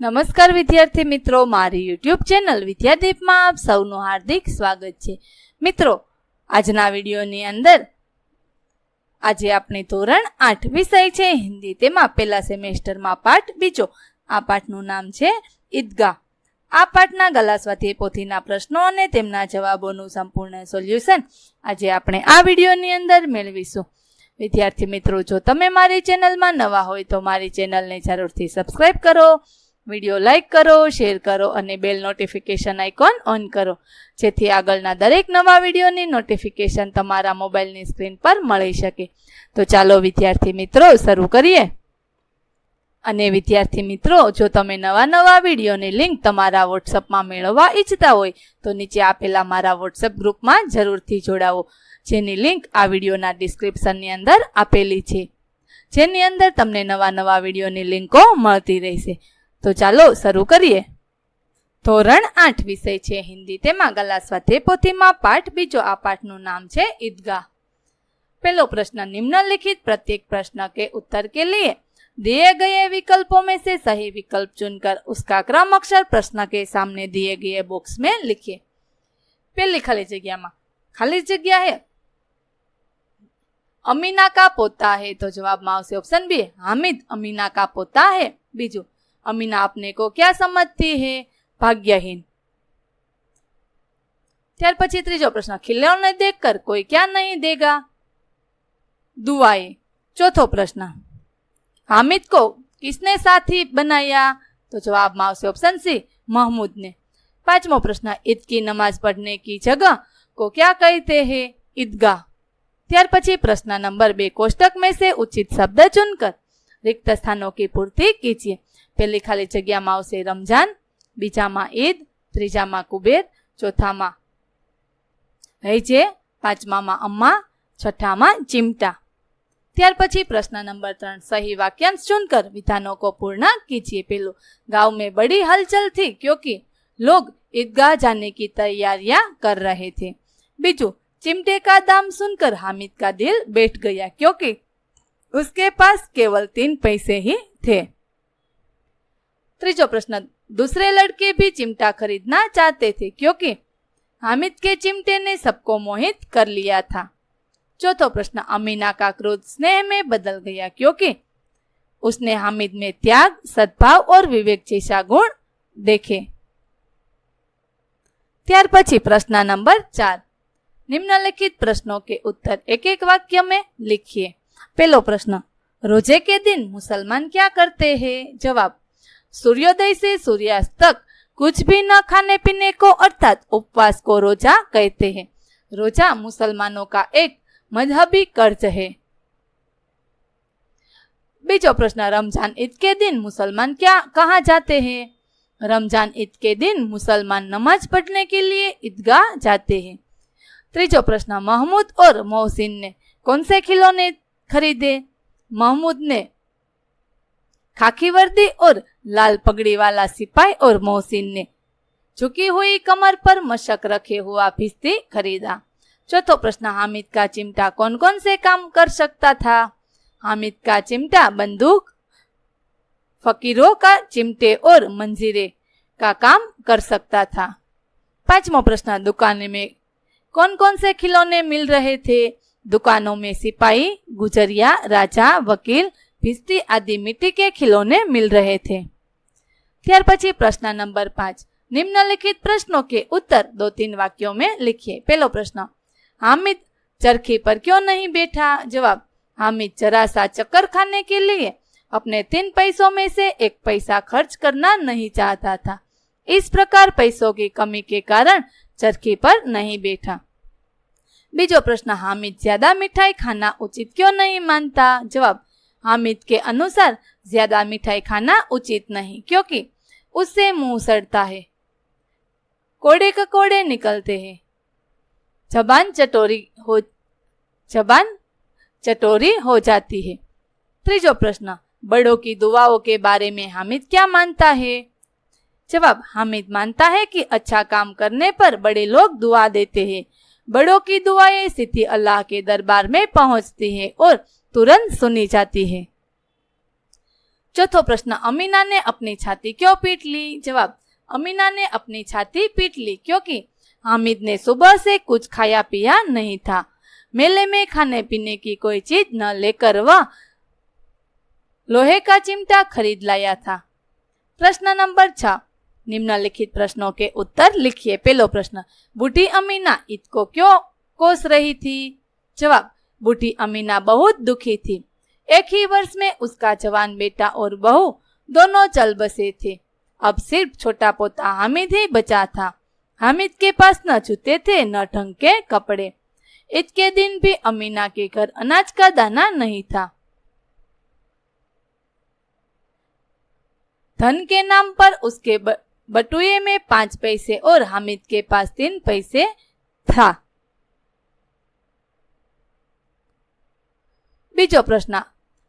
નમસ્કાર વિદ્યાર્થી મિત્રો, મારી યુટ્યુબ ચેનલ વિદ્યાદીપમાં આપ સૌનું હાર્દિક સ્વાગત છે. મિત્રો, આજના વિડીયોની અંદર આજે આપણે ધોરણ આઠ વિષય છે, હિન્દી. તેમાં પહેલા સેમેસ્ટરમાં પાઠ, બીજો આ પાઠનું નામ છે, ઈદગાહ. આ પાઠના ગલાસ્વાથી પોથીના પ્રશ્નો અને તેમના જવાબોનું સંપૂર્ણ સોલ્યુશન આજે આપણે આ વિડીયોની અંદર મેળવીશું. વિદ્યાર્થી મિત્રો, જો તમે મારી ચેનલમાં નવા હોય તો મારી ચેનલને જરૂરથી સબસ્ક્રાઈબ કરો વીડિયો લાઇક કરો, શેર કરો અને બેલ નોટિફિકેશન આઇકોન ઓન કરો. જેથી આગળના દરેક નવા વિડીયોની નોટિફિકેશન તમારા મોબાઈલની સ્ક્રીન પર મળી શકે. તો ચાલો વિદ્યાર્થી મિત્રો, શરૂ કરીએ. અને વિદ્યાર્થી મિત્રો, જો તમે નવા નવા વિડીયોની લિંક તમારા વોટ્સઅપમાં મેળવવા ઈચ્છતા હોય, તો નીચે આપેલા મારા વોટ્સઅપ ગ્રુપમાં જરૂરથી જોડાવો, જેની લિંક આ વિડીયોના ડિસ્ક્રિપ્શનની અંદર આપેલી છે. જેની અંદર તમને નવા નવા વિડીયોની લિંકો મળતી રહેશે. તો ચાલો શરૂ કરીએ ધોરણ આઠ વિષય છે હિન્દી તેમાં ગલા સ્વાધ્યાય પોથીમાં પાઠ બીજો આ પાઠનું નામ છે ઈદગાહ पहलो प्रश्न निम्नलिखित प्रत्येक प्रश्न के उत्तर के लिए दिए गए विकल्पों में से सही विकल्प चुनकर उसका क्रम अक्षर प्रश्न के सामने दिए गए बॉक्स में लिखिए पहली खाली जगह में खाली जगह है अमीना का पोता है तो जवाब में आवश्य ऑप्शन बी हामिद अमीना का पोता है बीजू अमीना, आपने को क्या समझती है? भाग्यहीन। त्यार पी तीजो प्रश्न, खिलौने देखकर कोई क्या नहीं देगा? दुआई, चौथो प्रश्न, हामिद को किसने साथी बनाया? तो जवाब ऑप्शन सी महमूद ने पांचवा प्रश्न, ईद की नमाज़ पढ़ने की जगह को क्या कहते है? ईदगाह। त्यार पी प्रश्न नंबर बे, कोष्टक में से उचित शब्द चुनकर रिक्त स्थानों की पूर्ति कीजिए। પહેલી ખાલી જગ્યામાં આવશે રમજાન બીજામાં ઈદ ત્રીજામાં કુબેર ચોથામાં હૈજે પાંચમામાં અમ્મા છઠ્ઠામાં चिमटा ત્યાર પછી પ્રશ્ન નંબર ત્રણ सही वाक्यांश चुनकर विधानों को पूर्ण कीजिए पेलो गांव में बड़ी हलचल थी क्योंकि लोग ईदगाह जाने की तैयारियां कर रहे थे बीजू चिमटे का दाम सुनकर हामिद का दिल बैठ गया क्योंकि उसके पास केवल तीन पैसे ही थे त्रीजो प्रश्न दूसरे लड़के भी चिमटा खरीदना चाहते थे क्योंकि हामिद के चिमटे ने सबको मोहित कर लिया था चौथो प्रश्न अमीना का क्रोध स्नेह में बदल गया क्योंकि उसने हामिद में त्याग सद्भाव और विवेक जैसा गुण देखे ત્યાર પછી પ્રશ્ન નંબર ચાર निम्नलिखित प्रश्नों के उत्तर एक एक वाक्य में लिखिए पहलो प्रश्न रोजे के दिन मुसलमान क्या करते हैं जवाब सूर्योदय से सूर्यास्त तक कुछ भी न खाने पीने को अर्थात उपवास को रोजा कहते हैं। रोजा मुसलमानों का एक मजहबी कर्ज है। बीजो प्रश्न, रमज़ान ईद के दिन मुसलमान क्या कहा जाते हैं? रमज़ान ईद के दिन मुसलमान नमाज़ पढ़ने के लिए ईदगाह जाते हैं। त्रीजो प्रश्न, महमूद और मोहसिन ने कौन से खिलौने खरीदे? महमूद ने खाकी वर्दी और लाल पगड़ी वाला सिपाही और मोहसिन ने झुकी हुई कमर पर मशक रखे हुआ भिस्ती खरीदा। चौथो प्रश्न, हामिद का चिमटा कौन कौन से काम कर सकता था? हामिद का चिमटा बंदूक, फकीरों का चिमटे और मंजीरे का काम कर सकता था। पांचवा प्रश्न, दुकान में कौन कौन से खिलौने मिल रहे थे? दुकानों में सिपाही, गुजरिया, राजा, वकील भिस्ती आदि मिट्टी के खिलौने मिल रहे थे ત્યાર પછી પ્રશ્ન નંબર પાંચ નિમ્નલિખિત प्रश्नों के उत्तर दो तीन वाक्यों में लिखिए पहलो प्रश्न हामिद चरखी पर क्यों नहीं बैठा जवाब हामिद जरा सा चक्कर खाने के लिए अपने तीन पैसों में से एक पैसा खर्च करना नहीं चाहता था इस प्रकार पैसों की कमी के कारण चरखी पर नहीं बैठा बीजो प्रश्न हामिद ज्यादा मिठाई खाना उचित क्यों नहीं मानता जवाब हामिद के अनुसार ज़्यादा मिठाई खाना उचित नहीं, क्योंकि उससे मुँह सड़ता है। कोड़े ककोड़े निकलते हैं। जबान चटोरी हो, जबान चटोरी हो जाती है। त्रीजो प्रश्न, बड़ों की दुआओं के बारे में हामिद क्या मानता है? जवाब, हामिद मानता है कि अच्छा काम करने पर बड़े लोग दुआ देते हैं। बड़ों की दुआएँ सीधी अल्लाह के दरबार में पहुँचती है और तुरंत सुनी जाती है। चौथो प्रश्न, अमीना ने अपनी छाती क्यों पीट ली? जवाब, अमीना ने अपनी छाती पीट ली क्योंकि हामिद ने सुबह से कुछ खाया पिया नहीं था। मेले में खाने पीने की कोई चीज़ न लेकर वह लोहे का चिमटा खरीद लाया था। प्रश्न नंबर छ, निम्नलिखित प्रश्नों के उत्तर लिखिए। पहलो प्रश्न, बूढ़ी अमीना ईद को क्यों कोस रही थी? जवाब बूढ़ी अमीना बहुत दुखी थी। एक ही वर्ष में उसका जवान बेटा और बहू दोनों चल बसे थे। अब सिर्फ़ छोटा पोता हामिद ही बचा था। हामिद के पास न जूते थे, न ढंग के कपड़े। ईद के दिन भी अमीना के घर अनाज का दाना नहीं था। धन के नाम पर उसके बटुए में पाँच पैसे और हामिद के पास तीन पैसे था। बीजो प्रश्न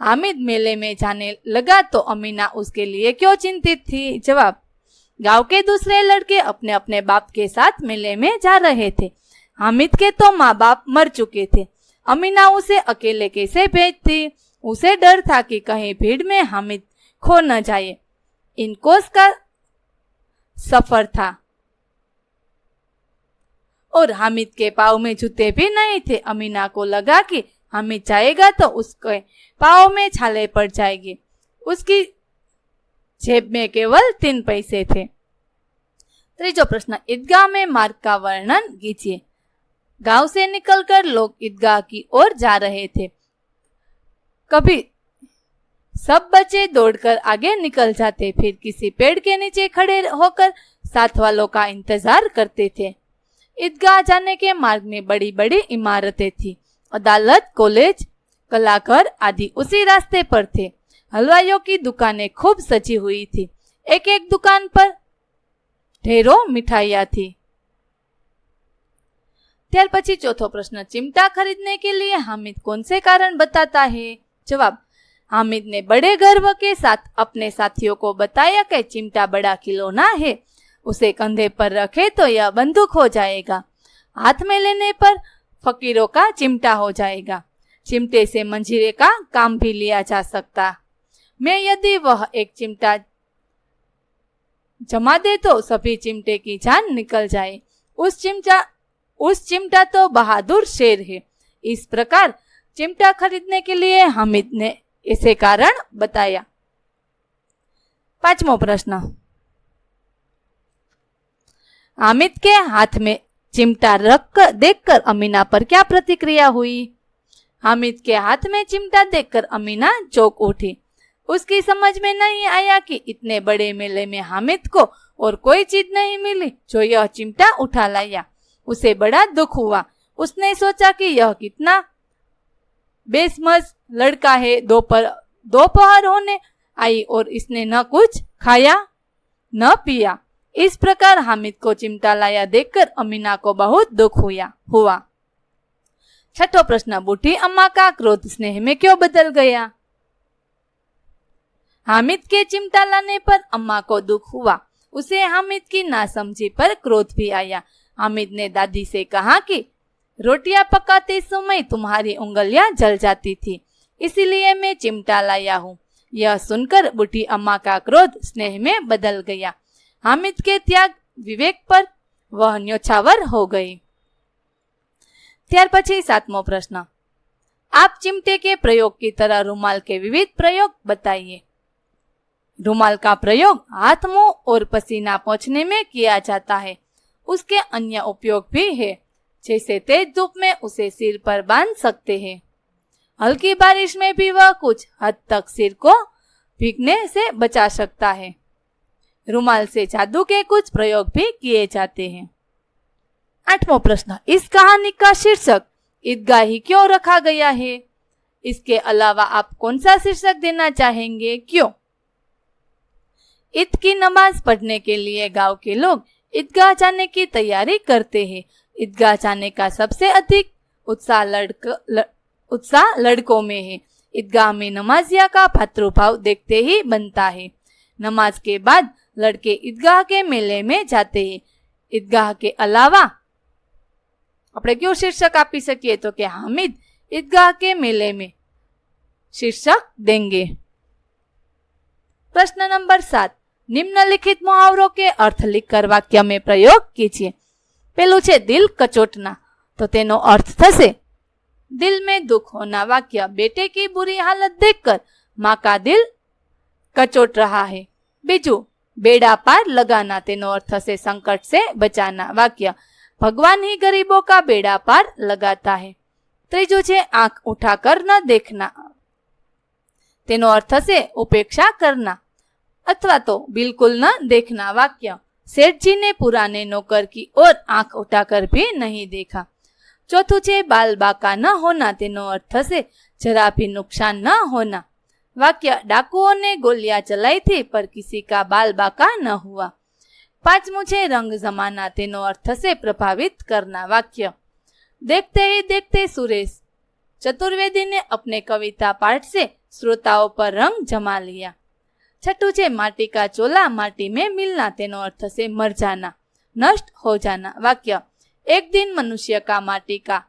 हामिद मेले में जाने लगा तो अमीना उसके लिए क्यों चिंतित थी जवाब गाँव के दूसरे लड़के अपने अपने बाप के साथ मेले में जा रहे थे हामिद के तो माँ बाप मर चुके थे अमीना उसे अकेले कैसे भेजती उसे डर था कि कहीं भीड़ में हामिद खो न जाए इन कोस का सफ़र था और हामिद के पाव में जूते भी नहीं थे अमीना को लगा कि हामिद जाएगा तो उसके पाव में छाले पड़ जाएगी। उसकी जेब में केवल तीन पैसे थे। त्रीजो प्रश्न, ईदगाह में मार्ग का वर्णन कीजिए। गाँव से निकलकर लोग ईदगाह की ओर जा रहे थे। कभी सब बच्चे दौड़कर आगे निकल जाते, फिर किसी पेड़ के नीचे खड़े होकर साथ वालों का इंतज़ार करते थे। ईदगाह जाने के मार्ग में बड़ी बड़ी इमारतें थी। अदालत कॉलेज कलाघर आदि उसी रास्ते पर थे हलवाइयों की दुकानें खूब सजी हुई थी एक एक दुकान पर ढेरों मिठाइयाँ थी ત્યાર પછી ચોથો પ્રશ્ન ચિમટા ખરીદને કે लिए हामिद कौन से कारण बताता है जवाब हामिद ने बड़े गर्व के साथ अपने साथियों को बताया कि चिमटा बड़ा खिलौना है उसे कंधे पर रखे तो यह बंदूक हो जाएगा हाथ में लेने पर फकीरों का चिमटा हो जाएगा। चिमटे से मंजीरे का काम भी लिया जा सकता। मैं यदि वह एक चिमटा जमा दे तो सभी चिमटे की जान निकल जाए। उस चिमटा उस चिमटा तो बहादुर शेर है। इस प्रकार चिमटा खरीदने के लिए हामिद ने इसे कारण बताया। पांचवा प्रश्न। हामिद के हाथ में चिमटा रख कर देखकर अमीना पर क्या प्रतिक्रिया हुई? हामिद के हाथ में चिमटा देखकर अमीना चौक उठी। उसकी समझ में नहीं आया कि इतने बड़े मेले में हामिद को और कोई चीज़ नहीं मिली जो यह चिमटा उठा लाया। उसे बड़ा दुख हुआ। उसने सोचा कि यह कितना बेसमस लड़का है। दोपहर दोपहर होने आई और इसने न कुछ खाया, न पिया। इस प्रकार हामिद को चिमटा लाया देखकर अमीना को बहुत दुख हुआ हुआ। छठो प्रश्न, बूढ़ी अम्मा का क्रोध स्नेह में क्यों बदल गया? हामिद के चिमटा लाने पर अम्मा को दुख हुआ। उसे हामिद की नासमझी पर क्रोध भी आया। हामिद ने दादी से कहा कि, रोटियाँ पकाते समय तुम्हारी उंगलियाँ जल जाती थी, इसीलिए मैं चिमटा लाया हूँ। यह सुनकर बूढ़ी अम्मा का क्रोध स्नेह में बदल गया। हामिद के त्याग विवेक पर वह न्योछावर हो गई ત્યાર પછી સાતમો પ્રશ્ન आप चिमटे के प्रयोग की तरह रुमाल के विविध प्रयोग बताइए रुमाल का प्रयोग हाथ मुंह और पसीना पहुंचने में किया जाता है उसके अन्य उपयोग भी है जैसे तेज धूप में उसे सिर पर बांध सकते हैं हल्की बारिश में भी वह कुछ हद तक सिर को भीगने से बचा सकता है रुमाल से जादू के कुछ प्रयोग भी किए जाते हैं। आठवां प्रश्न इस कहानी का शीर्षक ईदगाही क्यों रखा गया है? इसके अलावा आप कौन सा शीर्षक देना चाहेंगे? क्यों? ईद की नमाज़ पढ़ने के लिए गाँव के लोग ईदगाह जाने की तैयारी करते हैं। ईदगाह जाने का सबसे अधिक उत्साह लड़क ल, उत्साह लड़कों में है। ईदगाह में नमाजिया का भातृभाव देखते ही बनता है। नमाज़ के बाद लड़के ईदगाह के मेले में जाते हैं ईदगाह के अलावा આપણે કયું શીર્ષક આપી શકીએ તો કે હામિદ ईदगाह के मेले में शीर्षक देंगे प्रश्न नंबर सात निम्नलिखित मुहावरों के अर्थ लिखकर वाक्य में प्रयोग कीजिए પેલું છે દિલ કચોટના તો તેનો અર્થ થશે દિલ में दुख होना वाक्य बेटे की बुरी हालत देखकर माँ का दिल कचोट रहा है बीजू બેડા પાર લગાના તેનો અર્થ થશે સંકટ સે બચાના વાક્ય. ભગવાન હી ગરીબો કા બેડા પાર લગાતા હે. ત્રીજું છે આંખ ઉઠા કર ન દેખના. તેનો અર્થ થશે ઉપેક્ષા કરના. અથવા તો બિલકુલ ન દેખના વાક્ય. શેઠજીને પુરાને નોકર કી ઓર આંખ ઉઠા કર ભી નહીં દેખા. ચોથું છે બાલ બાકા ન હોના તેનો અર્થ થશે જરા ભી નુકસાન ન હોના. वाक्य डाकुओं ने गोलियां चलाई थी पर किसी का बाल बाका न हुआ पांचवू छे रंग जमाना तेनो अर्थ से प्रभावित करना वाक्य देखते ही देखते सुरेश चतुर्वेदी ने अपने कविता पाठ से श्रोताओं पर रंग जमा लिया छठू छे माटी का चोला माटी में मिलना तेनो अर्थ से मर जाना नष्ट हो जाना वाक्य एक दिन मनुष्य का माटी का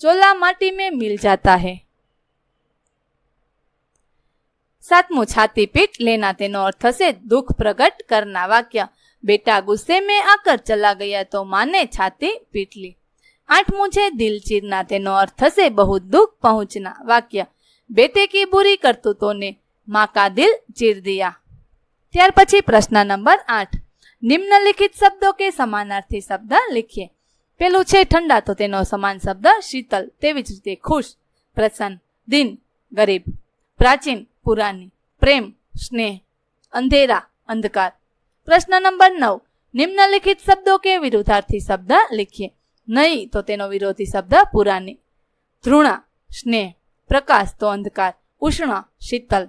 चोला माटी में मिल जाता है સાતમું છાતી પીટ લેના તેનો અર્થ થશે દુઃખ પ્રગટ કરના વાક્ય. બેટા ગુસ્સે મેં આકર ચલા ગયા તો માને છાતી પીટ લી. આઠમું છે દિલ ચીરના તેનો અર્થ થશે બહુ દુઃખ પહોંચના વાક્ય. બેટે કી બુરી કરતું તોને? માં કા દિલ ચીર દિયા. ત્યાર પછી પ્રશ્ન નંબર આઠ. નિમ્નલિખિત શબ્દો કે સમાનાર્થી શબ્દ લખીએ. પેલું છે ઠંડા તો તેનો સમાન શબ્દ શીતલ. તેવી જ રીતે ખુશ, પ્રસન્ન, દિન, ગરીબ. પ્રાચીન પુરાની, પ્રેમ, સ્નેહ, અંધેરા, અંધકાર. પ્રશ્ન નંબર નવ, નિમ્નલિખિત શબ્દો કે વિરુદ્ધાર્થી શબ્દ લખીએ. નહીં તો તેનો વિરોધી શબ્દ પુરાની. ધૃણા, સ્નેહ, પ્રકાશ તો અંધકાર, ઉષ્ણ, શીતલ.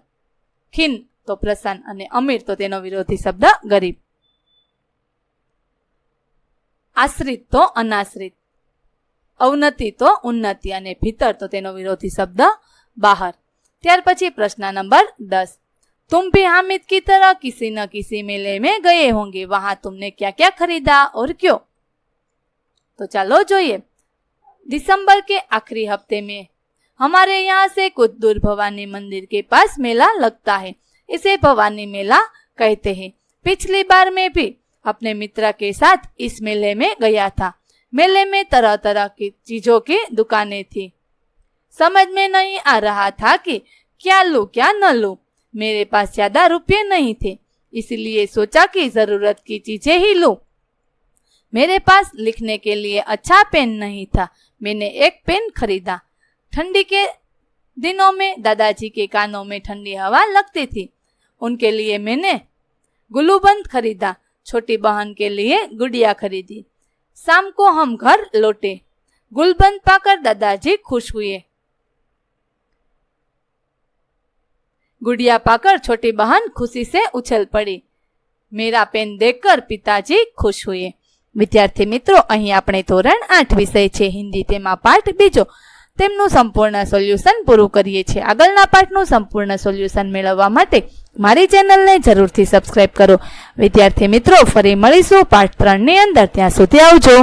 ખીન તો પ્રસન્ન અને અમીર તો તેનો વિરોધી શબ્દ ગરીબ. આશ્રિત તો અનાશ્રિત. અવનતિ તો ઉન્નતિ અને ભીતર તો તેનો વિરોધી શબ્દ બહાર. ત્યાર પછી પ્રશ્ન નંબર દસ तुम भी हामिद की तरह किसी न किसी मेले में गए होंगे वहां तुमने क्या क्या खरीदा और क्यों तो चलो જોઈએ दिसंबर के आखिरी हफ्ते में हमारे यहाँ से कुछ दूर भवानी मंदिर के पास मेला लगता है इसे भवानी मेला कहते हैं पिछली बार में भी अपने मित्र के साथ इस मेले में गया था मेले में तरह तरह की चीजों की दुकानें थी समझ में नहीं आ रहा था कि क्या लो, क्या न लो। मेरे पास ज़्यादा रुपये नहीं थे, इसलिए सोचा कि ज़रूरत की चीज़ें ही लो। मेरे पास लिखने के लिए अच्छा पेन नहीं था, मैंने एक पेन खरीदा। ठंडी के दिनों में, दादाजी के कानों में ठंडी हवा लगती थी। उनके लिए मैंने गुलूबंद खरीदा, छोटी बहन के लिए गुड़िया खरीदी। शाम को हम घर लौटे। गुलबंद पाकर दादाजी खुश हुए। गुड़िया पाकर छोटी बहन खुशी से उछल पड़ी मेरा पेन देखकर पिताजी खुश हुए વિદ્યાર્થી મિત્રો અહીં આપણે ધોરણ આઠ વિષય છે હિન્દી તેમાં પાઠ બીજો તેમનું સંપૂર્ણ સોલ્યુશન પૂરું કરીએ છીએ આગળના પાઠનું સંપૂર્ણ સોલ્યુશન મેળવવા માટે મારી ચેનલને જરૂરથી સબસ્ક્રાઇબ કરો વિદ્યાર્થી મિત્રો ફરી મળીશું પાઠ ત્રણની અંદર ત્યાં સુધી આવજો